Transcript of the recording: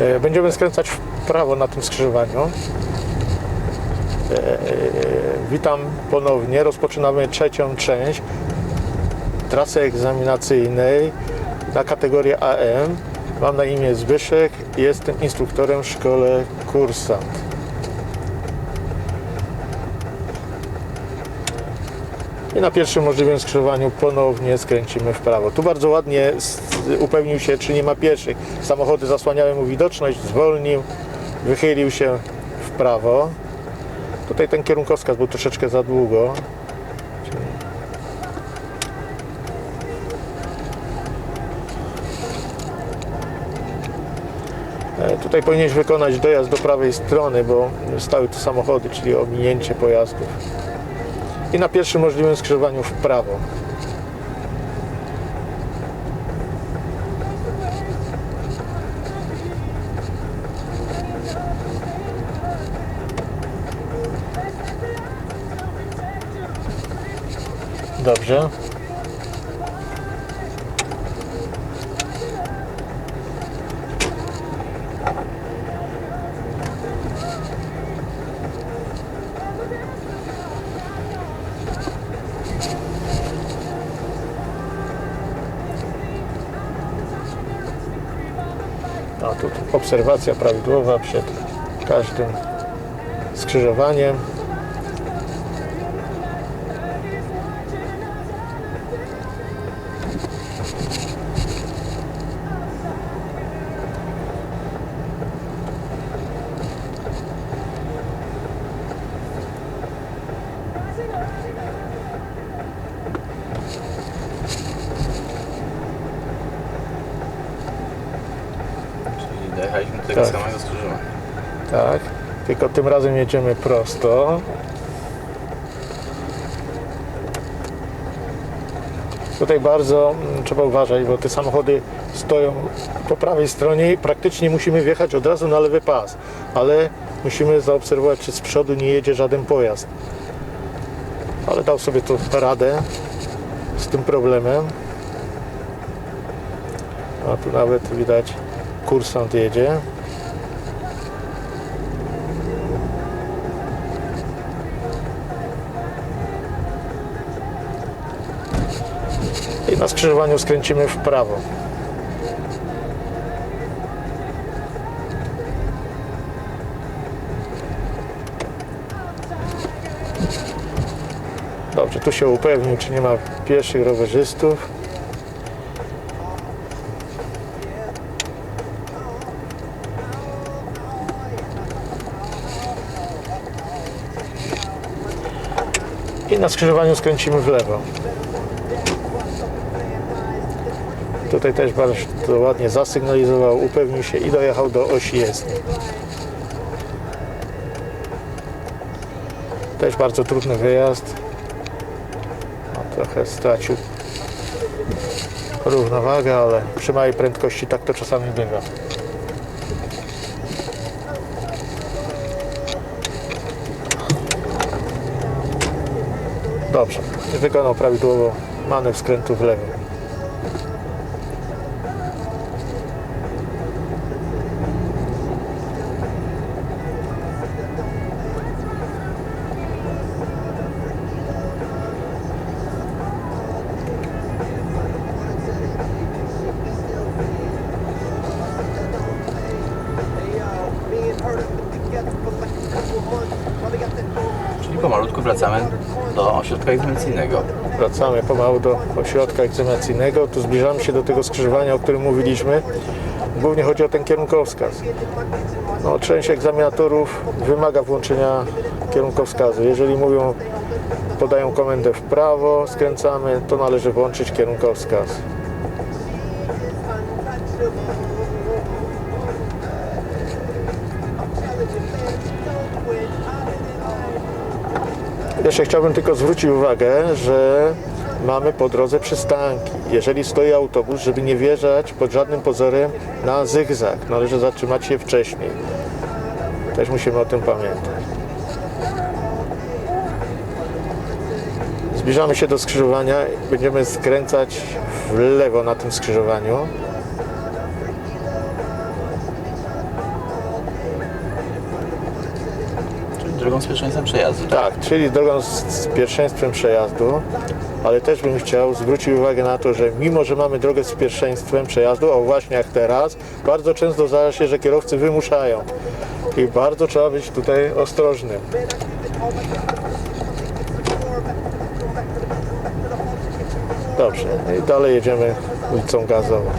E, Będziemy skręcać w prawo na tym skrzyżowaniu. E, Witam ponownie. Rozpoczynamy trzecią część trasy egzaminacyjnej na kategorię AM. Mam na imię Zbyszek i jestem instruktorem w szkole Kursant. I na pierwszym możliwym skrzyżowaniu ponownie skręcimy w prawo. Tu bardzo ładnie upewnił się, czy nie ma pieszych. Samochody zasłaniały mu widoczność, zwolnił, wychylił się w prawo. Tutaj ten kierunkowskaz był troszeczkę za długo. E, Tutaj powinieneś wykonać dojazd do prawej strony, bo stały tu samochody, czyli ominięcie pojazdów. I na pierwszym możliwym skrzyżowaniu w prawo. Dobrze. Obserwacja prawidłowa przed każdym skrzyżowaniem. Do tego Tak. samego skrzyżowania. Tak, tylko tym razem jedziemy prosto. Tutaj bardzo mm, trzeba uważać, bo te samochody stoją po prawej stronie i praktycznie musimy wjechać od razu na lewy pas, ale musimy zaobserwować, czy z przodu nie jedzie żaden pojazd. Ale dał sobie tu radę z tym problemem. A tu nawet widać kursant jedzie. I na skrzyżowaniu skręcimy w prawo. Dobrze, tu się upewnił, czy nie ma pieszych rowerzystów. I na skrzyżowaniu skręcimy w lewo. Tutaj też bardzo ładnie zasygnalizował, upewnił się i dojechał do osi jezdni. Też bardzo trudny wyjazd. No, trochę stracił równowagę, ale przy małej prędkości tak to czasami bywa. Dobrze, wykonał prawidłowo manewr skrętu w lewo. Pomalutku wracamy do ośrodka egzaminacyjnego. Wracamy pomału do ośrodka egzaminacyjnego. Tu zbliżamy się do tego skrzyżowania, o którym mówiliśmy. Głównie chodzi o ten kierunkowskaz. No, część egzaminatorów wymaga włączenia kierunkowskazu. Jeżeli mówią, podają komendę w prawo, skręcamy, to należy włączyć kierunkowskaz. Jeszcze chciałbym tylko zwrócić uwagę, że mamy po drodze przystanki. Jeżeli stoi autobus, żeby nie wjeżdżać pod żadnym pozorem na zygzak, należy zatrzymać się wcześniej. Też musimy o tym pamiętać. Zbliżamy się do skrzyżowania, będziemy skręcać w lewo na tym skrzyżowaniu. Drogą z pierwszeństwem przejazdu. Tak, czyli drogą z, z pierwszeństwem przejazdu, ale też bym chciał zwrócić uwagę na to, że mimo, że mamy drogę z pierwszeństwem przejazdu, o właśnie jak teraz, bardzo często zdarza się, że kierowcy wymuszają. I bardzo trzeba być tutaj ostrożnym. Dobrze, i dalej jedziemy ulicą gazową.